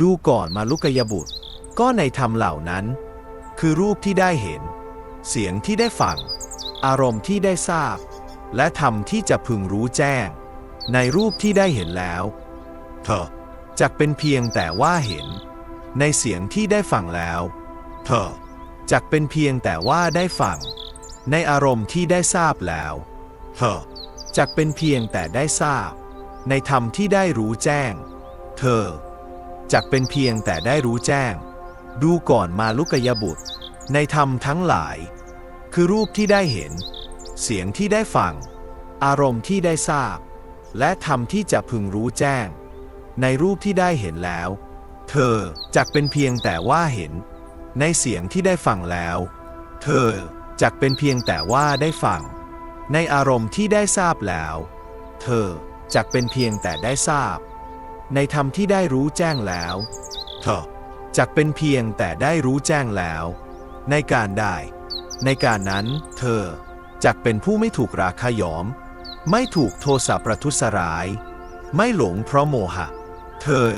ดูก่อนมาลุกยบุตร ก็ในธรรมเหล่านั้น คือรูปที่ได้เห็น เสียงที่ได้ฟัง อารมณ์ที่ได้ทราบ และธรรมที่จะพึงรู้แจ้ง ในรูปที่ได้เห็นแล้ว เธอจักเป็นเพียงแต่ว่าเห็น ในเสียงที่ได้ฟังแล้ว เธอจักเป็นเพียงแต่ว่าได้ฟัง ในอารมณ์ที่ได้ทราบแล้ว เธอจักเป็นเพียงแต่ได้ทราบ ในธรรมที่ได้รู้แจ้ง เธอ จักเป็นเพียงแต่ได้รู้แจ้ง ดูก่อนมาลุกยบุตร ในธรรมทั้งหลาย คือรูปที่ได้เห็น เสียงที่ได้ฟัง อารมณ์ที่ได้ทราบ และธรรมที่จะพึงรู้แจ้ง ในรูปที่ได้เห็นแล้ว เธอจักเป็นเพียงแต่ว่าเห็น ในเสียงที่ได้ฟังแล้ว เธอจักเป็นเพียงแต่ว่าได้ฟัง ในอารมณ์ที่ได้ทราบแล้ว เธอจักเป็นเพียงแต่ได้ทราบ ในธรรมที่ได้รู้แจ้งแล้วเธอจักเป็นเพียงแต่ได้รู้แจ้งแล้ว ในการได้ ในการนั้นเธอจักเป็นผู้ไม่ถูกราคะยอม ไม่ถูกโทสะประทุษร้าย ไม่หลงเพราะโมหะ เธอ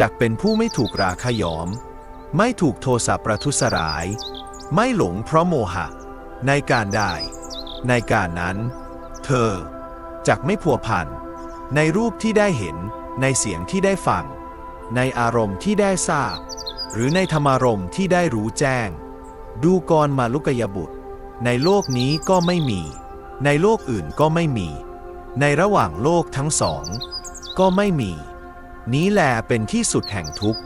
จักเป็นผู้ไม่ถูกราคะยอม ไม่ถูกโทสะประทุษร้าย ไม่หลงเพราะโมหะ ในการได้ ในการนั้น เธอจักไม่พัวพันในรูปที่ได้เห็น ในเสียงที่ได้ฟัง ในอารมณ์ที่ได้ทราบ หรือในธรรมารมณ์ที่ได้รู้แจ้ง ดูกรมาลุกยบุตร ในโลกนี้ก็ไม่มี ในโลกอื่นก็ไม่มี ในระหว่างโลกทั้งสอง ก็ไม่มี นี้แลเป็นที่สุดแห่งทุกข์